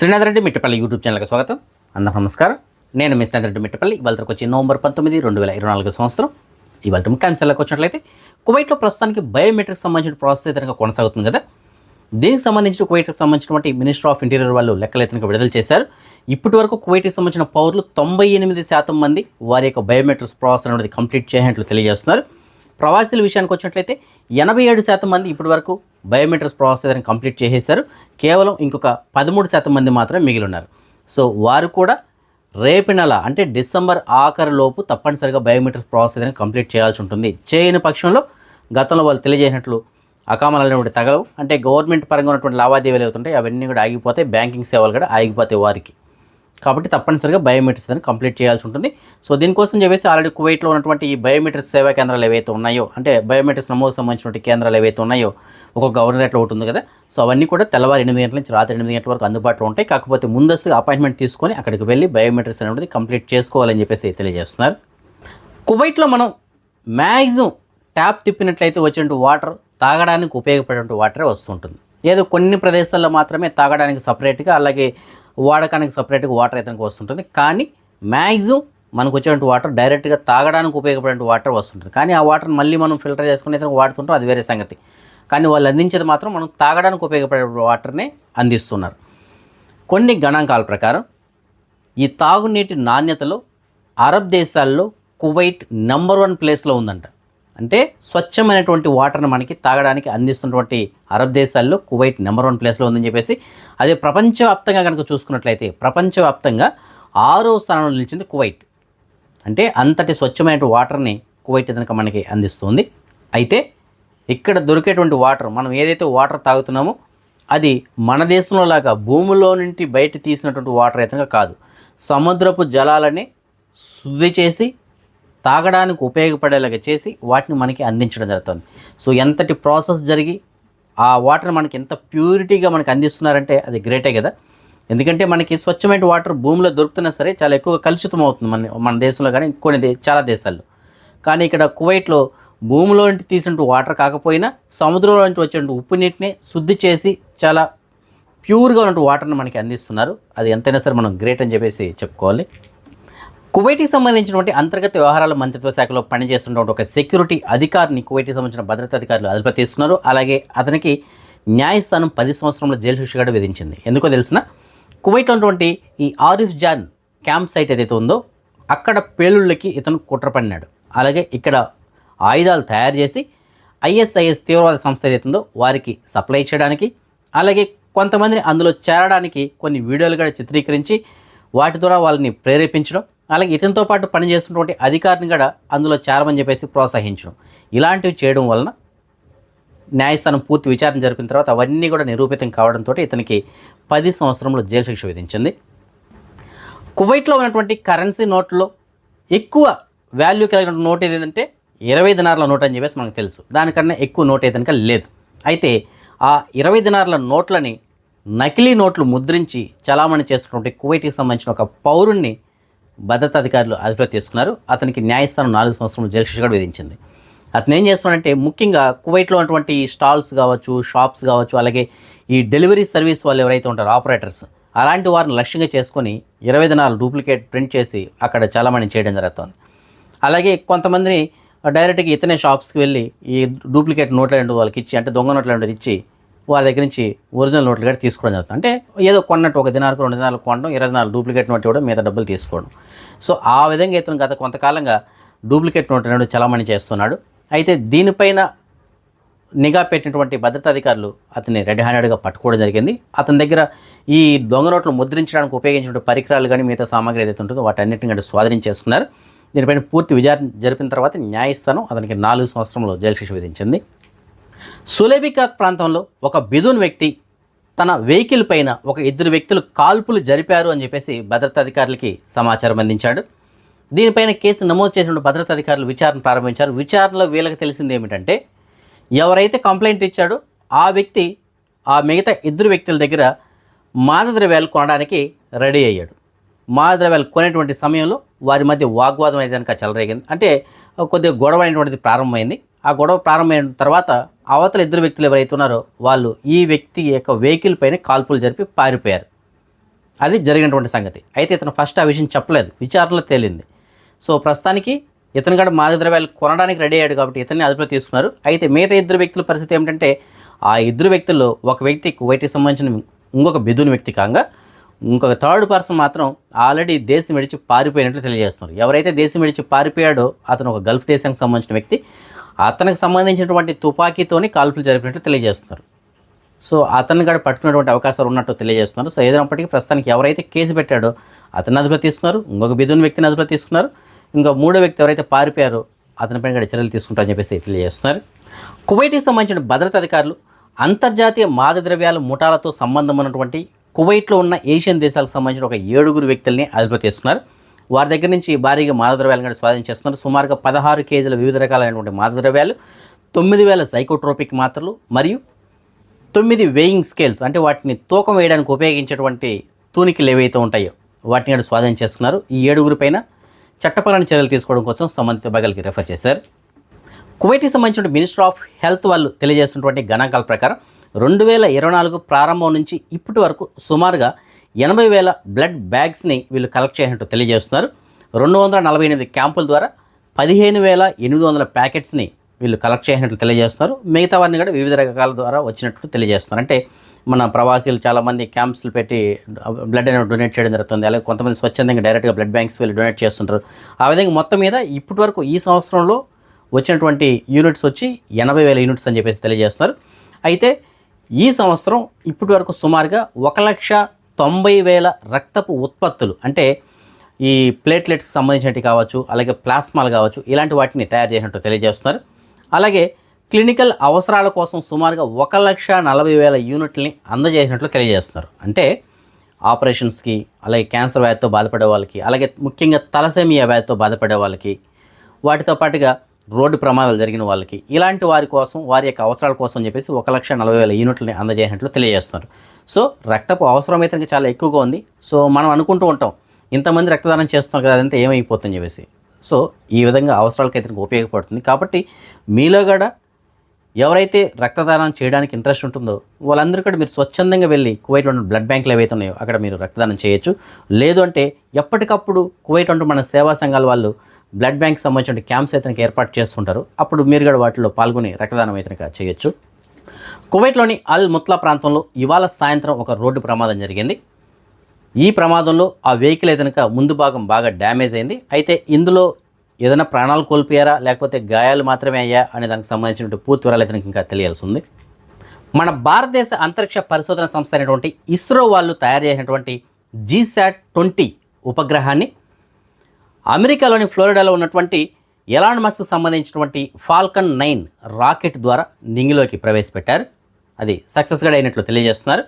Srinath Reddy Mittapalli YouTube ఛానల్కి స్వాగతం. అందరూ నమస్కారం. నేను మీ శ్రీనాథ్ రెడ్డి మిట్టపల్లి. ఇవాళకి వచ్చి నవంబర్ పంతొమ్మిది రెండు వేల ఇరవై నాలుగు సంవత్సరం. ఇవాళ ముఖ్యాంశాలకు వచ్చినట్లయితే కువైట్లో ప్రస్తుతానికి బయోమెట్రిక్ సంబంధించిన ప్రాసెస్ అయితే కొనసాగుతుంది కదా. దీనికి సంబంధించిన కువైట్కి సంబంధించినటువంటి మినిస్టర్ ఆఫ్ ఇంటీరియర్ వాళ్ళు లెక్కలు లెక్కలెత్తనకు విడుదల చేశారు. ఇప్పటి వరకు కువైట్కి సంబంధించిన పౌరులు తొంభై ఎనిమిది శాతం మంది వారి యొక్క బయోమెట్రిక్స్ ప్రాసెస్ అనేది కంప్లీట్ చేయనట్లు తెలియజేస్తున్నారు. ప్రవాసీల విషయానికి వచ్చినట్లయితే ఎనభై ఏడు శాతం మంది ఇప్పటి వరకు బయోమెట్రిక్స్ ప్రాసెసర్ని కంప్లీట్ చేసేశారు. కేవలం ఇంకొక పదమూడు శాతం మంది మాత్రమే మిగిలి ఉన్నారు సో వారు కూడా రేపు నెల అంటే డిసెంబర్ ఆఖరిలోపు తప్పనిసరిగా బయోమెట్రిక్స్ ప్రాసెసర్ని కంప్లీట్ చేయాల్సి ఉంటుంది. చేయని పక్షంలో గతంలో వాళ్ళు తెలియజేసినట్లు అకామాలు అనేటువంటి తగలవు. అంటే గవర్నమెంట్ పరంగా ఉన్నటువంటి లావాదేవీలు అవుతుంటాయి అవన్నీ కూడా ఆగిపోతాయి. బ్యాంకింగ్ సేవలు కూడా ఆగిపోతాయి వారికి. కాబట్టి తప్పనిసరిగా బయోమెట్రిక్స్ అని కంప్లీట్ చేయాల్సి ఉంటుంది. సో దీనికోసం చెప్పేసి ఆల్రెడీ కువైట్లో ఉన్నటువంటి ఈ బయోమెట్రిక్స్ సేవా కేంద్రాలు ఏవైతే ఉన్నాయో అంటే బయోమెట్రిక్స్ నమోదు సంబంధించినటువంటి కేంద్రాలు ఏవైతే ఉన్నాయో ఒక గవర్నర్ ఉంటుంది కదా. సో అవన్నీ కూడా తెల్లవారు ఎనిమిది గంటల నుంచి రాత్రి ఎనిమిది గంటల వరకు అందుబాటులో ఉంటాయి. కాకపోతే ముందస్తుగా అపాయింట్మెంట్ తీసుకొని అక్కడికి వెళ్ళి బయోమెట్రిక్స్ అనేది కంప్లీట్ చేసుకోవాలని చెప్పేసి తెలియజేస్తున్నారు. కువైట్లో మనం మ్యాక్సిమం ట్యాప్ తిప్పినట్లయితే వచ్చినట్టు వాటర్ తాగడానికి ఉపయోగపడేటువంటి వాటరే వస్తుంటుంది. ఏదో కొన్ని ప్రదేశాల్లో మాత్రమే తాగడానికి సపరేట్గా అలాగే వాడకానికి సపరేట్గా వాటర్ అయితే వస్తుంటుంది. కానీ మ్యాక్సిమం మనకు వచ్చేటువంటి వాటర్ డైరెక్ట్గా తాగడానికి ఉపయోగపడే వాటర్ వస్తుంటుంది. కానీ ఆ వాటర్ మళ్ళీ మనం ఫిల్టర్ చేసుకుని అయితే వాడుతుంటాం అది వేరే సంగతి. కానీ వాళ్ళు అందించేది మాత్రం మనం తాగడానికి ఉపయోగపడే వాటర్నే అందిస్తున్నారు. కొన్ని గణాంకాల ప్రకారం ఈ తాగునీటి నాణ్యతలో అరబ్ దేశాల్లో కువైట్ నెంబర్ వన్ ప్లేస్లో ఉందంట. అంటే స్వచ్ఛమైనటువంటి వాటర్ని మనకి తాగడానికి అందిస్తున్నటువంటి అరబ్ దేశాల్లో కువైట్ నెంబర్ వన్ ప్లేస్లో ఉందని చెప్పేసి అదే ప్రపంచవ్యాప్తంగా కనుక చూసుకున్నట్లయితే ప్రపంచవ్యాప్తంగా ఆరో స్థానంలో నిలిచింది కువైట్. అంటే అంతటి స్వచ్ఛమైన వాటర్ని కువైట్ కనుక మనకి అందిస్తుంది. అయితే ఇక్కడ దొరికేటువంటి వాటర్ మనం ఏదైతే వాటర్ తాగుతున్నామో అది మన దేశంలో లాగా భూమిలో నుండి బయట తీసినటువంటి వాటర్ అయితే కాదు. సముద్రపు జలాలని శుద్ధి చేసి తాగడానికి ఉపయోగపడేలాగా చేసి వాటిని మనకి అందించడం జరుగుతుంది. సో ఎంతటి ప్రాసెస్ జరిగి ఆ వాటర్ మనకి ఎంత ప్యూరిటీగా మనకి అందిస్తున్నారంటే అది గ్రేటే కదా. ఎందుకంటే మనకి స్వచ్ఛమైన వాటర్ భూమిలో దొరుకుతున్నా సరే చాలా ఎక్కువ కలుషితం అవుతుంది మన మన దేశంలో కానీ కొన్ని చాలా దేశాల్లో. కానీ ఇక్కడ కువైట్లో భూమిలో నుంచి తీసినట్టు వాటర్ కాకపోయినా సముద్రంలో నుంచి వచ్చినట్టు ఉప్పు నీటిని శుద్ధి చేసి చాలా ప్యూర్గా ఉన్నట్టు వాటర్ని మనకి అందిస్తున్నారు. అది ఎంతైనా సరే మనం గ్రేట్ అని చెప్పేసి చెప్పుకోవాలి. కువైట్కి సంబంధించినటువంటి అంతర్గత వ్యవహారాల మంత్రిత్వ శాఖలో పనిచేస్తున్నటువంటి ఒక సెక్యూరిటీ అధికారిని కువైట్కి సంబంధించిన భద్రతా అధికారులు అదుపు తీస్తున్నారు అలాగే అతనికి న్యాయస్థానం పది సంవత్సరంలో జైలు శిక్ష కూడా విధించింది. ఎందుకో తెలిసిన? కువైట్లో ఉన్నటువంటి ఈ ఆరిఫ్ జాన్ క్యాంప్ సైట్ ఏదైతే ఉందో అక్కడ పేలుళ్ళకి ఇతను కుట్ర పడినాడు. అలాగే ఇక్కడ ఆయుధాలు తయారు చేసి ఐఎస్ఐఎస్ తీవ్రవాద సంస్థ ఏదైతే ఉందో వారికి సప్లై చేయడానికి అలాగే కొంతమందిని అందులో చేరడానికి కొన్ని వీడియోలు కూడా చిత్రీకరించి వాటి ద్వారా వాళ్ళని ప్రేరేపించడం అలాగే ఇతనితో పాటు పనిచేస్తున్నటువంటి అధికారిని కూడా అందులో చేరమని చెప్పేసి ప్రోత్సహించడం. ఇలాంటివి చేయడం వలన న్యాయస్థానం పూర్తి విచారణ జరిపిన తర్వాత అవన్నీ కూడా నిరూపితం కావడంతో ఇతనికి పది సంవత్సరంలో జైలు శిక్ష విధించింది. కువైట్లో ఉన్నటువంటి కరెన్సీ నోట్లో ఎక్కువ వాల్యూ కలిగిన నోట్ ఏదంటే ఇరవై దినార్ల నోట్ అని చెప్పేసి మనకు తెలుసు. దానికన్నా ఎక్కువ నోట్ ఏదనక లేదు. అయితే ఆ ఇరవై దినార్ల నోట్లని నకిలీ నోట్లు ముద్రించి చలామణి చేస్తున్నటువంటి కువైట్కి సంబంధించిన ఒక పౌరుణ్ణి భద్రతా అధికారులు అదుపులో తీసుకున్నారు. అతనికి న్యాయస్థానం నాలుగు సంవత్సరాలు జైలు శిక్ష కూడా విధించింది. అతను ఏం చేస్తున్నాడంటే ముఖ్యంగా కువైట్లో ఉన్నటువంటి స్టాల్స్ కావచ్చు షాప్స్ కావచ్చు అలాగే ఈ డెలివరీ సర్వీస్ వాళ్ళు ఎవరైతే ఉంటారో ఆపరేటర్స్ అలాంటి వారిని లక్ష్యంగా చేసుకొని ఇరవై దినాలు డూప్లికేట్ ప్రింట్ చేసి అక్కడ చాలామంది చేయడం జరుగుతుంది. అలాగే కొంతమందిని డైరెక్ట్గా ఇతనే షాప్స్కి వెళ్ళి ఈ డూప్లికేట్ నోట్లు రెండు వాళ్ళకి ఇచ్చి అంటే దొంగ నోట్ల రెండు ఇచ్చి వారి దగ్గర నుంచి ఒరిజినల్ నోట్లు కూడా తీసుకోవడం జరుగుతుంది. అంటే ఏదో కొన్నట్టు ఒక దినాలకు రెండు దినాలకు కొనడం ఇరవై నాలుగు డూప్లికేట్ నోట్ ఇవ్వడం మీద డబ్బులు తీసుకోవడం. సో ఆ విధంగా ఇతను గత కొంతకాలంగా డూప్లికేట్ నోట్ అనేది చలామణి చేస్తున్నాడు. అయితే దీనిపైన నిఘా పెట్టినటువంటి భద్రతా అధికారులు అతన్ని రెడ్ హ్యాండెడ్గా పట్టుకోవడం జరిగింది. అతని దగ్గర ఈ దొంగ నోట్లు ముద్రించడానికి ఉపయోగించిన పరికరాలు కానీ మిగతా సామాగ్రి ఏదైతే ఉంటుందో వాటన్నిటిని కూడా స్వాధీనం చేసుకున్నారు దీనిపైన పూర్తి విచారణ జరిపిన తర్వాత న్యాయస్థానం అతనికి నాలుగు సంవత్సరంలో జైలు శిక్ష విధించింది. సులేబికాక్ ప్రాంతంలో ఒక బిదున్ వ్యక్తి తన వెహికల్ పైన ఒక ఇద్దరు వ్యక్తులు కాల్పులు జరిపారు అని చెప్పేసి భద్రతా అధికారులకి సమాచారం అందించాడు. దీనిపైన కేసు నమోదు చేసిన భద్రతా అధికారులు విచారణ ప్రారంభించారు. విచారణలో వీళ్ళకి తెలిసింది ఏమిటంటే ఎవరైతే కంప్లైంట్ ఇచ్చాడో ఆ వ్యక్తి ఆ మిగతా ఇద్దరు వ్యక్తుల దగ్గర మాదద్రవ్యాలు కొనడానికి రెడీ అయ్యాడు. మాదద్రవ్యాలు కొనేటువంటి సమయంలో వారి మధ్య వాగ్వాదం అయితే కనుక చెలరేగింది. అంటే కొద్దిగా గొడవ అనేటువంటిది ప్రారంభమైంది. ఆ గొడవ ప్రారంభమైన తర్వాత అవతల ఇద్దరు వ్యక్తులు ఎవరైతే ఉన్నారో వాళ్ళు ఈ వ్యక్తి యొక్క వెహికల్ పైన కాల్పులు జరిపి పారిపోయారు. అది జరిగినటువంటి సంగతి. అయితే ఇతను ఫస్ట్ ఆ విషయం చెప్పలేదు. విచారణలో తేలింది. సో ప్రస్తుతానికి ఇతను కూడా మాదక ద్రవ్యాలు కొనడానికి రెడీ అయ్యాడు కాబట్టి ఇతన్ని అదుపులో తీసుకున్నారు. అయితే మిగతా ఇద్దరు వ్యక్తుల పరిస్థితి ఏమిటంటే ఆ ఇద్దరు వ్యక్తుల్లో ఒక వ్యక్తి కువైట్కి సంబంధించిన ఇంకొక బిదుని వ్యక్తి కాగా ఇంకొక థర్డ్ పర్సన్ మాత్రం ఆల్రెడీ దేశం విడిచి పారిపోయినట్లు తెలియజేస్తున్నారు. ఎవరైతే దేశం విడిచి పారిపోయాడో అతను ఒక గల్ఫ్ దేశానికి సంబంధించిన వ్యక్తి. అతనికి సంబంధించినటువంటి తుపాకీతోని కాల్పులు జరిపినట్లు తెలియజేస్తున్నారు. సో అతన్ని కూడా పట్టుకునేటువంటి అవకాశాలు ఉన్నట్టు తెలియజేస్తున్నారు. సో ఏదైనప్పటికీ ప్రస్తుతానికి ఎవరైతే కేసు పెట్టాడో అతన్ని అదుపులో తీసుకున్నారు ఇంకొక బిదుని వ్యక్తిని అదుపులో తీసుకున్నారు ఇంకా మూడో వ్యక్తి ఎవరైతే పారిపోయారో అతనిపైన కూడా చర్యలు తీసుకుంటారని చెప్పేసి తెలియజేస్తున్నారు. కువైట్కి సంబంధించిన భద్రతా అధికారులు అంతర్జాతీయ మాదక ద్రవ్యాల ముఠాలతో సంబంధం ఉన్నటువంటి కువైట్లో ఉన్న ఏషియన్ దేశాలకు సంబంధించిన ఒక ఏడుగురు వ్యక్తుల్ని అదుపులో తీసుకున్నారు. వారి దగ్గర నుంచి భారీగా మాదద్రవ్యాలను కూడా స్వాధీనం చేస్తున్నారు. సుమారుగా పదహారు కేజీల వివిధ రకాలైనటువంటి మాదద్రవ్యాలు తొమ్మిది వేల సైకోట్రోపిక్ మాత్రలు మరియు తొమ్మిది వేయింగ్ స్కేల్స్ అంటే వాటిని తూకం వేయడానికి ఉపయోగించేటువంటి తూనికలు ఏవైతే ఉంటాయో వాటిని కూడా స్వాధీనం చేసుకున్నారు. ఈ ఏడుగురి పైన చట్టపరమైన చర్యలు తీసుకోవడం కోసం సంబంధిత బగల్కి రెఫర్ చేశారు. కువైట్కి సంబంధించిన మినిస్టర్ ఆఫ్ హెల్త్ వాళ్ళు తెలియజేస్తున్నటువంటి గణాంకాల ప్రకారం రెండు వేల ఇరవై నాలుగు ప్రారంభం నుంచి ఇప్పటి వరకు సుమారుగా ఎనభై వేల బ్లడ్ బ్యాగ్స్ని వీళ్ళు కలెక్ట్ చేసినట్టు తెలియజేస్తున్నారు. రెండు వందల నలభై ఎనిమిది క్యాంపుల ద్వారా పదిహేను వేల ఎనిమిది వందల ప్యాకెట్స్ని వీళ్ళు కలెక్ట్ చేసినట్లు తెలియజేస్తున్నారు. మిగతా వారిని కూడా వివిధ రకాల ద్వారా వచ్చినట్టు తెలియజేస్తున్నారు. అంటే మన ప్రవాసీలు చాలామంది క్యాంప్స్లు పెట్టి బ్లడ్ అనేది డొనేట్ చేయడం జరుగుతుంది. అలాగే కొంతమంది స్వచ్ఛందంగా డైరెక్ట్గా బ్లడ్ బ్యాంక్స్ వెళ్ళి డొనేట్ చేస్తుంటారు. ఆ విధంగా మొత్తం మీద ఇప్పటి వరకు ఈ సంవత్సరంలో వచ్చినటువంటి యూనిట్స్ వచ్చి ఎనభై వేల యూనిట్స్ అని చెప్పేసి తెలియజేస్తున్నారు. అయితే ఈ సంవత్సరం ఇప్పటి వరకు సుమారుగా ఒక లక్ష తొంభై వేల రక్తపు ఉత్పత్తులు అంటే ఈ ప్లేట్లెట్స్ సంబంధించినవి కావచ్చు అలాగే ప్లాస్మాలు కావచ్చు ఇలాంటి వాటిని తయారు చేసినట్టు తెలియజేస్తున్నారు. అలాగే క్లినికల్ అవసరాల కోసం సుమారుగా ఒక లక్ష నలభై వేల యూనిట్లని అందజేసినట్లు తెలియజేస్తున్నారు. అంటే ఆపరేషన్స్కి అలాగే క్యాన్సర్ వ్యాధితో బాధపడే వాళ్ళకి అలాగే ముఖ్యంగా తలసేమియా వ్యాధితో బాధపడే వాళ్ళకి వాటితో పాటుగా రోడ్డు ప్రమాదాలు జరిగిన వాళ్ళకి. ఇలాంటి వారి కోసం వారి యొక్క అవసరాల కోసం అని చెప్పేసి ఒక లక్ష నలభై వేల యూనిట్లని అందజేసినట్లు తెలియజేస్తున్నారు. సో రక్తపు అవసరం అయితే చాలా ఎక్కువగా ఉంది. సో మనం అనుకుంటూ ఉంటాం ఇంతమంది రక్తదానం చేస్తున్నారు కదా అదంతా ఏమైపోతుందని చెప్పేసి. సో ఈ విధంగా అవసరాలకు అయితే ఉపయోగపడుతుంది. కాబట్టి మీలో కూడా ఎవరైతే రక్తదానం చేయడానికి ఇంట్రెస్ట్ ఉంటుందో వాళ్ళందరూ కూడా మీరు స్వచ్ఛందంగా వెళ్ళి కువైట్లో ఉన్న బ్లడ్ బ్యాంకులు ఏవైతే ఉన్నాయో అక్కడ మీరు రక్తదానం చేయొచ్చు. లేదు అంటే ఎప్పటికప్పుడు కువైట్ అంటూ మన సేవా సంఘాల వాళ్ళు బ్లడ్ బ్యాంక్ సంబంధించిన క్యాంప్స్ అయితే ఏర్పాటు చేస్తుంటారు. అప్పుడు మీరు కూడా వాటిలో పాల్గొని రక్తదానం అయితే చేయొచ్చు. కువైట్లోని అల్ ముత్లా ప్రాంతంలో ఇవాళ సాయంత్రం ఒక రోడ్డు ప్రమాదం జరిగింది. ఈ ప్రమాదంలో ఆ వెహికల్ అయితే ముందు భాగం బాగా డ్యామేజ్ అయింది. అయితే ఇందులో ఏదైనా ప్రాణాలు కోల్పోయారా? లేకపోతే గాయాలు మాత్రమే అయ్యా? అనే దానికి సంబంధించిన పూర్తి వివరాలు అయితే ఇంకా తెలియాల్సి ఉంది. మన భారతదేశ అంతరిక్ష పరిశోధన సంస్థ అయినటువంటి ఇస్రో వాళ్ళు తయారు చేసినటువంటి జీశాట్ ట్వంటీ ఉపగ్రహాన్ని అమెరికాలోని ఫ్లోరిడాలో ఉన్నటువంటి ఎలాన్ మస్క్ సంబంధించినటువంటి ఫాల్కన్ నైన్ రాకెట్ ద్వారా నింగిలోకి ప్రవేశపెట్టారు. అది సక్సెస్గా అయినట్లు తెలియజేస్తున్నారు.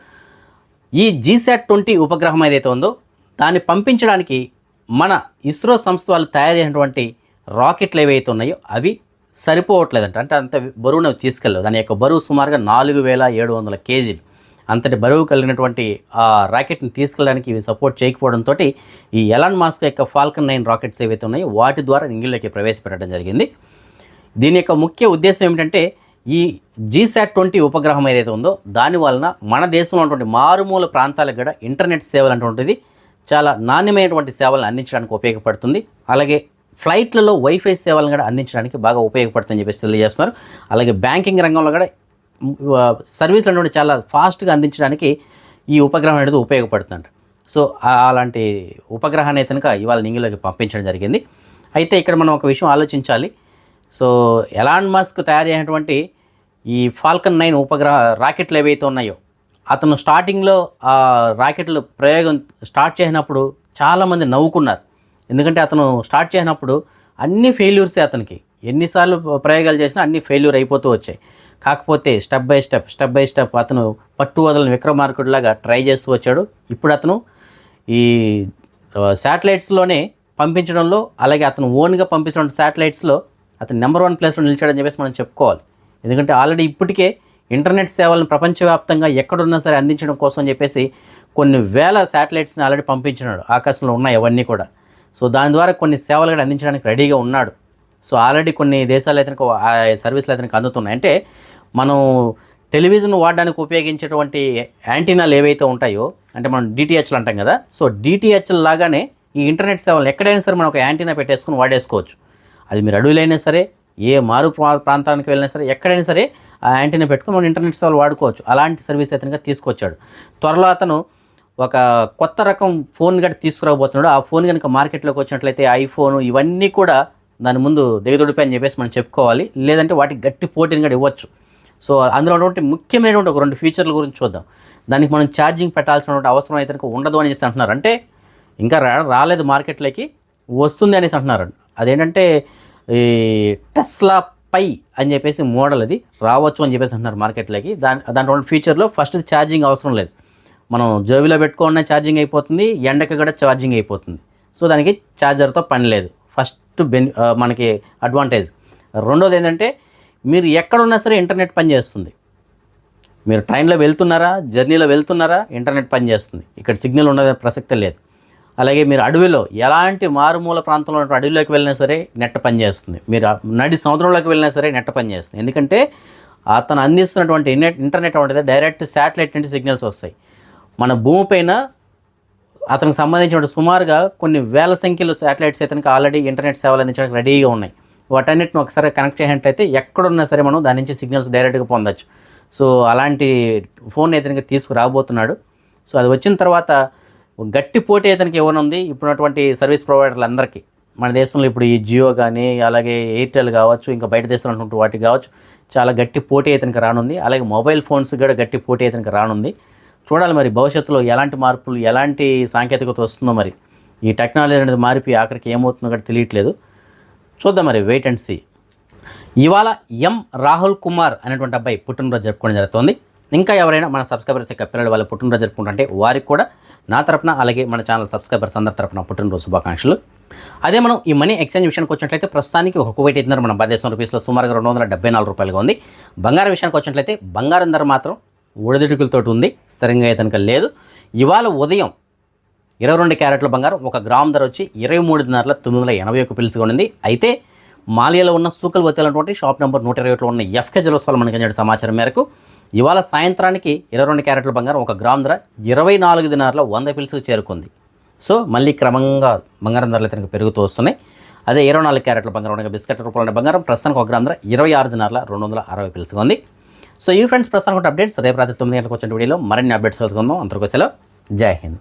ఈ జీసాట్ ట్వంటీ ఉపగ్రహం ఏదైతే ఉందో దాన్ని పంపించడానికి మన ఇస్రో సంస్థ వాళ్ళు తయారు చేసినటువంటి రాకెట్లు ఏవైతే ఉన్నాయో అవి సరిపోవట్లేదంట. అంటే అంత బరువును తీసుకెళ్ళదు తీసుకెళ్ళవు. దాని యొక్క బరువు సుమారుగా నాలుగు వేల ఏడు వందల కేజీలు. అంతటి బరువు కలిగినటువంటి ఆ రాకెట్ని తీసుకెళ్ళడానికి ఇవి సపోర్ట్ చేయకపోవడంతో ఈ ఎలాన్ మాస్క్ యొక్క ఫాల్కన్ నైన్ రాకెట్స్ ఏవైతే ఉన్నాయో వాటి ద్వారా ఇంగిల్లోకి ప్రవేశపెట్టడం జరిగింది. దీని యొక్క ముఖ్య ఉద్దేశం ఏమిటంటే ఈ జీశాట్ ట్వంటీ ఉపగ్రహం ఏదైతే ఉందో దాని వలన మన దేశంలో ఉన్నటువంటి మారుమూల ప్రాంతాలకు కూడా ఇంటర్నెట్ సేవలు అటువంటిది చాలా నాణ్యమైనటువంటి సేవలను అందించడానికి ఉపయోగపడుతుంది. అలాగే ఫ్లైట్లలో వైఫై సేవలను కూడా అందించడానికి బాగా ఉపయోగపడుతుందని చెప్పేసి తెలియజేస్తున్నారు. అలాగే బ్యాంకింగ్ రంగంలో కూడా సర్వీస్ అనేటువంటి చాలా ఫాస్ట్గా అందించడానికి ఈ ఉపగ్రహం అనేది ఉపయోగపడుతుంది. సో అలాంటి ఉపగ్రహాన్ని అయితే కనుక ఇవాళ నింగిలోకి పంపించడం జరిగింది. అయితే ఇక్కడ మనం ఒక విషయం ఆలోచించాలి. సో ఎలాన్ మస్క్ తయారు చేసినటువంటి ఈ ఫాల్కన్ నైన్ ఉపగ్రహ రాకెట్లు ఏవైతే ఉన్నాయో అతను స్టార్టింగ్లో ఆ రాకెట్లు ప్రయోగం స్టార్ట్ చేసినప్పుడు చాలామంది నవ్వుకున్నారు. ఎందుకంటే అతను స్టార్ట్ చేసినప్పుడు అన్ని ఫెయిల్యూర్సే అతనికి. ఎన్నిసార్లు ప్రయోగాలు చేసినా అన్ని ఫెయిల్యూర్ అయిపోతూ వచ్చాయి. కాకపోతే step by step step by step అతను పట్టు వదలని విక్రమార్కుడిలాగా ట్రై చేస్తూ వచ్చాడు. ఇప్పుడు అతను ఈ శాటిలైట్స్లోనే పంపించడంలో అలాగే అతను ఓన్గా పంపించిన శాటిలైట్స్లో అతను నెంబర్ వన్ ప్లేస్లో నిలిచాడని చెప్పేసి మనం చెప్పుకోవాలి. ఎందుకంటే ఆల్రెడీ ఇప్పటికే ఇంటర్నెట్ సేవలను ప్రపంచవ్యాప్తంగా ఎక్కడున్నా సరే అందించడం కోసం అని చెప్పేసి కొన్ని వేల శాటిలైట్స్ని ఆల్రెడీ పంపించినాడు. ఆకాశంలో ఉన్నాయి అవన్నీ కూడా. సో దాని ద్వారా కొన్ని సేవలు కూడా అందించడానికి రెడీగా ఉన్నాడు. సో ఆల్రెడీ కొన్ని దేశాలు అయితే సర్వీసులు అయితే అందుతున్నాయి. అంటే మనం టెలివిజన్ వాడడానికి ఉపయోగించేటువంటి యాంటీనాలు ఏవైతే ఉంటాయో అంటే మనం డిటిహెచ్లు అంటాం కదా సో డిటిహెచ్ల లాగానే ఈ ఇంటర్నెట్ సేవలు ఎక్కడైనా సరే మనం ఒక యాంటీనా పెట్టేసుకుని వాడేసుకోవచ్చు. అది మీరు అడవులైనా సరే ఏ మారు ప్రాంతానికి వెళ్ళినా సరే ఎక్కడైనా సరే ఆ యాంటీనా పెట్టుకుని మనం ఇంటర్నెట్ సేవలు వాడుకోవచ్చు. అలాంటి సర్వీస్ అతనిగా తీసుకొచ్చాడు. త్వరలో అతను ఒక కొత్త రకం ఫోన్ గట్టి తీసుకురాబోతున్నాడు. ఆ ఫోన్ కనుక మార్కెట్లోకి వచ్చినట్లయితే ఐఫోన్ ఇవన్నీ కూడా దాని ముందు దిగదొడిపోయి అని చెప్పేసి మనం చెప్పుకోవాలి. లేదంటే వాటికి గట్టి పోటీని కూడా ఇవ్వచ్చు. సో అందులో ఉన్నటువంటి ముఖ్యమైనటువంటి ఒక రెండు ఫీచర్ల గురించి చూద్దాం. దానికి మనం ఛార్జింగ్ పెట్టాల్సినటువంటి అవసరం అయితే కనుక ఉండదు చేసి అంటున్నారు. అంటే ఇంకా రా రాలేదు మార్కెట్లోకి వస్తుంది అనేసి అంటున్నారు. అదేంటంటే ఈ టెస్లా పై అని చెప్పేసి మోడల్ అది రావచ్చు అని చెప్పేసి అంటున్నారు మార్కెట్లోకి దాని దాంట్లో ఉన్న ఫీచర్లో ఫస్ట్ ఛార్జింగ్ అవసరం లేదు. మనం జోబిలో పెట్టుకున్న ఛార్జింగ్ అయిపోతుంది ఎండకి కూడా ఛార్జింగ్ అయిపోతుంది. సో దానికి ఛార్జర్తో పని లేదు. ఫస్ట్ బెన్ మనకి అడ్వాంటేజ్ రెండోది ఏంటంటే మీరు ఎక్కడున్నా సరే ఇంటర్నెట్ పనిచేస్తుంది మీరు ట్రైన్లో వెళ్తున్నారా జర్నీలో వెళ్తున్నారా ఇంటర్నెట్ పనిచేస్తుంది ఇక్కడ సిగ్నల్ ఉండదని ప్రసక్తే లేదు. అలాగే మీరు అడవిలో ఎలాంటి మారుమూల ప్రాంతంలో ఉన్న అడవిలోకి వెళ్ళినా సరే నెట్ పనిచేస్తుంది మీరు నడి సముద్రంలోకి వెళ్ళినా సరే నెట్ పనిచేస్తుంది ఎందుకంటే అతను అందిస్తున్నటువంటి ఇంటర్నెట్ ఇంటర్నెట్ డైరెక్ట్ శాటిలైట్ నుండి సిగ్నల్స్ వస్తాయి. మన భూమిపైన అతనికి సంబంధించిన సుమారుగా కొన్ని వేల సంఖ్యలో శాటిలైట్స్ అతనికి ఆల్రెడీ ఇంటర్నెట్ సేవలు అందించడానికి రెడీగా ఉన్నాయి. వాటన్నిటిని ఒకసారి కనెక్ట్ చేసినట్లయితే ఎక్కడున్నా సరే మనం దాని నుంచి సిగ్నల్స్ డైరెక్ట్గా పొందొచ్చు. సో అలాంటి ఫోన్ ఇతనికి తీసుకురాబోతున్నాడు. సో అది వచ్చిన తర్వాత గట్టి పోటీ ఇతనికి ఇవ్వనుంది ఇప్పుడున్నటువంటి సర్వీస్ ప్రొవైడర్లు అందరికీ మన దేశంలో ఇప్పుడు ఈ జియో కానీ అలాగే ఎయిర్టెల్ కావచ్చు ఇంకా బయట దేశంలో ఉన్నటువంటి వాటికి కావచ్చు చాలా గట్టి పోటీ ఇతనికి రానుంది. అలాగే మొబైల్ ఫోన్స్ కూడా గట్టి పోటీ ఇతనికి రానుంది. చూడాలి మరి భవిష్యత్తులో ఎలాంటి మార్పులు ఎలాంటి సాంకేతికత వస్తుందో మరి. ఈ టెక్నాలజీ అనేది మారిపోయి ఆఖరికి ఏమవుతుందో కూడా తెలియట్లేదు. చూద్దాం మరి వెయిట్ అండ్ సీ ఇవాళ ఎం రాహుల్ కుమార్ అనేటువంటి అబ్బాయి పుట్టినరోజు జరుపుకోవడం జరుగుతుంది. ఇంకా ఎవరైనా మన సబ్స్క్రైబర్స్ యొక్క పిల్లలు వాళ్ళ పుట్టినరోజు జరుపుకుంటుంటే వారికి కూడా నా తరపున అలాగే మన ఛానల్ సబ్స్క్రైబర్స్ అందరి తరపున పుట్టినరోజు శుభాకాంక్షలు. అదే మనం ఈ మనీ ఎక్స్చేంజ్ విషయానికి వచ్చినట్లయితే ప్రస్తుతానికి ఒక కువైట్ ఇద్దరు మన పదిహేను రూపీస్లో సుమారుగా రెండు వందల డెబ్బై నాలుగు రూపాయలుగా ఉంది. బంగారం విషయానికి వచ్చినట్లయితే బంగారం ధర మాత్రం ఒడిదుడుకులతో ఉంది. స్థిరంగా అయితే కనుక లేదు. ఇవాళ ఉదయం ఇరవై రెండు క్యారెట్ల బంగారం ఒక గ్రామ్ ధర వచ్చి ఇరవై మూడు దినార్ల తొమ్మిది వందల ఎనభై ఒక పిలుసుగా ఉంది అయితే మాలియాలో ఉన్న సూకల్ వత్తినటువంటి షాప్ నెంబర్ నూట ఇరవై ఒకటిలో ఉన్న ఎఫ్కే జలోత్సవాలు మనకి అందిన సమాచారం మేరకు ఇవాళ సాయంత్రానికి ఇరవై రెండు క్యారెట్ల బంగారం ఒక గ్రామ్ ధర ఇరవై నాలుగు దినార్ల వంద పిలుసుకు చేరుకుంది. సో మళ్ళీ క్రమంగా బంగారం ధరలు అయితే పెరుగుతూ వస్తున్నాయి. అదే ఇరవై నాలుగు క్యారెట్ల బంగారం ఉండగా బిస్కెట్ రూపంలో బంగారం ప్రస్తుతానికి ఒక గ్రామ్ ధర ఇరవై ఆరు దినార్ల రెండు వందల అరవై పిలుసుకుంది ఉంది. సో ఈ ఫ్రెండ్స్ ప్రస్తుతానికి అప్డేట్స్ రేపు రాత్రి తొమ్మిది గంటలకు వచ్చిన వీడియోలో మరిన్ని అప్డేట్స్ కలుసుకుందాం అందరికీ సెలవు. జై హింద్.